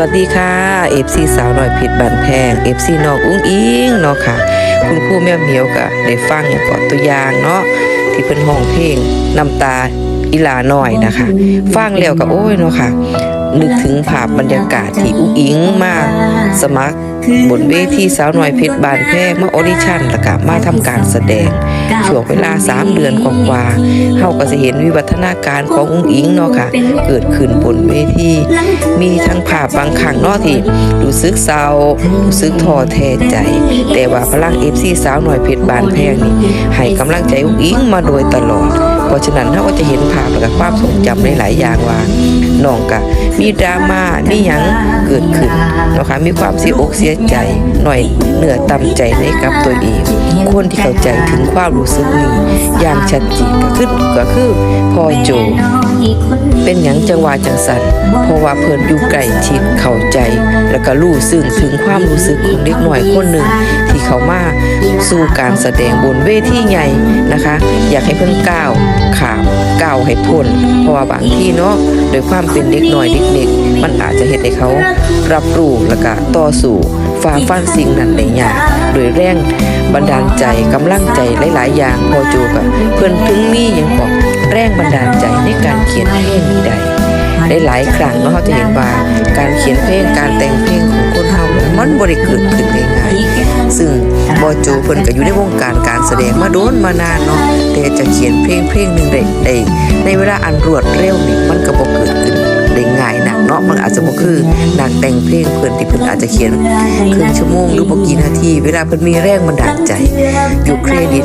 วัสดีค่ะ FC สาวหน่อยผิดบันแพง FC น้องอุ้งอิงเนาะค่ะ คุณครูแม่เหมียวก็ได้ฟังอย่างก่อนตัวอย่างเนาะที่เพิ่นห้องเพลงน้ำตาอีหลาน้อยนะคะฟังแล้วก็โอ้ยเนาะค่ะ นึกถึงภาพบรรยากาศที่อุ้งอิงมา สมัคร บนเวทีสาวหน่อยเพชรบานแพงมาออดิชั่นแล้วก็มาทำการแสดงช่วงเวลา 3 เดือนกว่าๆเฮาก็จะเห็นวิวัฒนาการของอุ้งอิงเนาะค่ะ เกิดขึ้นบนเวทีมีทั้งภาพบางครั้งเนาะที่รู้สึกเศร้ารู้สึกท้อแท้ใจ แต่ว่าพลัง FC สาวหน่อยเพชรบานแพงนี่ให้กำลังใจอุ้งอิงมาโดยตลอด เพราะฉะนั้นเราก็จะเห็นภาพและก็ความทรงจำหลายๆอย่างว่าน้องก็มีดราม่ามีหยังเกิดขึ้นเนาะค่ะมีความเสียอกเสียใจหน่อยเหนือต่ำใจในกับตัวเอง คนที่เข้าใจถึงความรู้สึกนี้อย่างชัดเจนก็คือก็คือพ่อโจ เป็นหยังจังหวะจังสันเพราะว่าเพิ่นอยู่ใกล้ชิดเข้าใจ แล้วก็รู้ซึ้งถึงความรู้สึกของเด็กหน่อยคนหนึ่งที่เขามา สู่การแสดงบนเวทีใหญ่นะคะ อยากให้เพิ่นก้าวขามก้าวให้พ้นเพราะว่าบางที่เนาะโดยความเป็นเด็กน้อยเด็กๆมันอาจจะเฮ็ดให้เขารับรู้แล้วก็ต่อสู้ฝ่าฟันสิ่งนั้นได้ยากโดยแรงบันดาลใจกำลังใจหลาย ๆ อย่างพอโจกับเพิ่อนถึงมีหยังบอกแรงบันดาลใจในการเขียนเพลงนี้ได้ ได้หลายครั้งเนาะเขาจะเห็นว่าการเขียนเพลงการแต่งเพลงของคนเฮามันบริเกิดขึ้นง่ายซึ่งบอโจเพิ่นก็อยู่ในวงการการแสดงมาโดนมานานเนาะแต่จะเขียนเพลงเพลงหนึ่งได้ได้ในเวลาอันรวดเร็วนี่มันก็บ่เกิดขึ้น เนาะมันอาจจะบ่คือนักแต่งเพลงเพิ่นที่เพิ่นอาจจะเขียนครึ่งชั่วโมงหรือบ่กี่นาที เวลาเพิ่นมีแรงบันดาลใจ อยู่เครดิต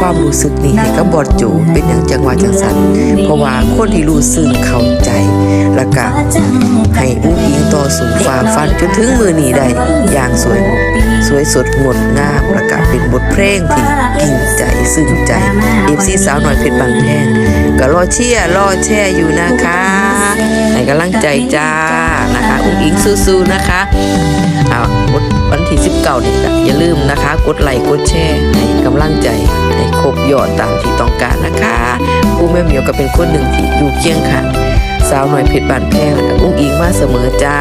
ความรู้สึกนี้ให้กับบอดจูเป็นอย่างจังหวะจังสันเพราะว่าคนที่รู้ซึ้งเข้าใจ แล้วก็ให้อุ้งอิงต่อสู่ฝ่าฟันจนถึงมือนี้ได้อย่างสวยงดสวยสดงดงามแล้วก็เป็นบทเพลงที่กินใจซึ้งใจเอฟซีสาวหน่อยเพชรบางแพงก็รอเชียร์รอแช่อยู่นะคะ ให้กำลังใจจ้านะคะอุ้งอิงสู้ๆนะคะเอาวันที่19นี่ก็อย่าลืมนะคะ กดไลค์กดแชร์ให้กำลังใจให้ครบยอดตามที่ต้องการนะคะผู้แม่เหมียวก็เป็นคนหนึ่งที่อยู่เคียงข้างสาวหน่อยเพชรบานแพงและอุ้งอิงมาเสมอจ้า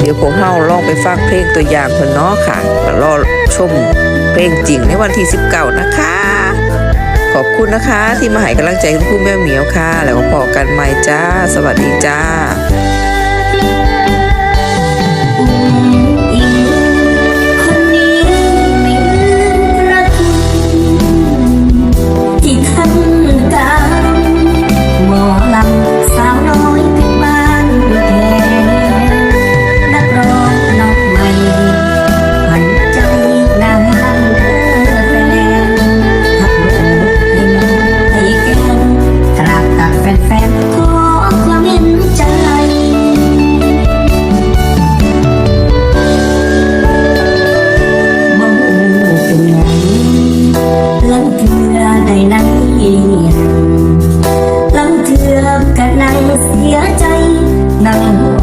เดี๋ยวผมเฮาลองไปฟังเพลงตัวอย่างเพิ่อนเนาะค่ะรอชมเพลงจริงในวันที่ 19 นะคะ ขอบคุณนะคะ ที่มาให้กำลังใจคุณครูแม่เหมียวค่ะ แล้วก็พอกันใหม่จ้า สวัสดีจ้า สียใจนั่ง